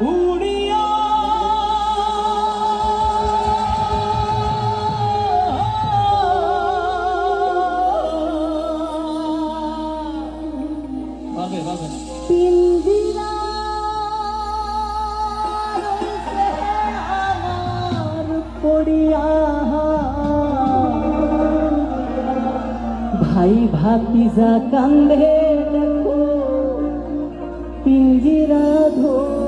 উড়িয়া। ভাবে ভাবে। পিন্দিরা পড়িয়া ভাই ভাতিজা কান্ধে দেখো পিঞ্জিরা ধর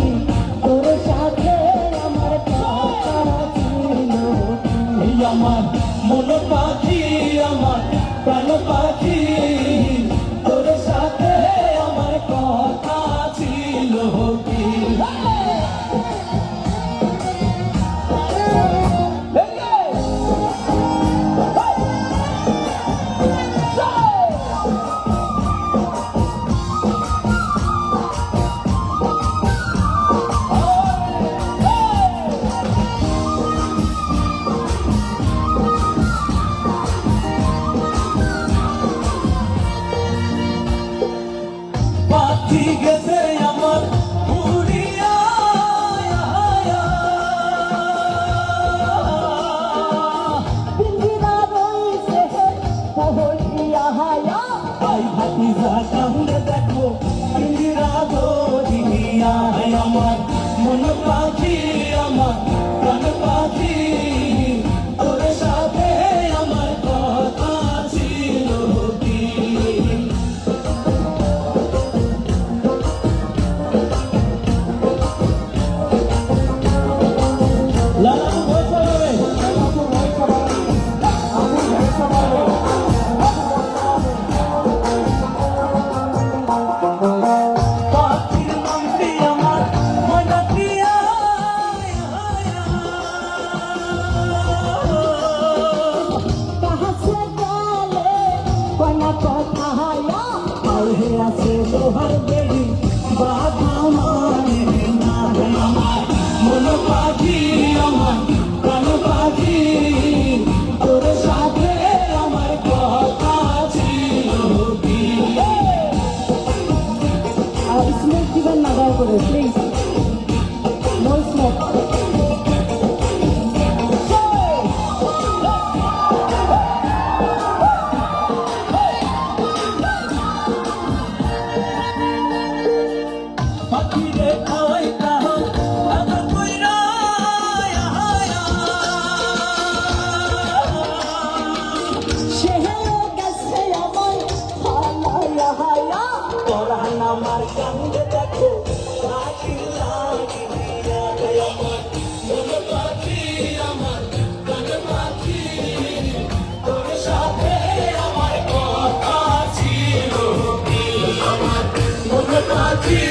পাখি আমার প্রাণ পাখি আছো সোহার দেবী পড়ান আমার। কান্দে দেখো Thank you.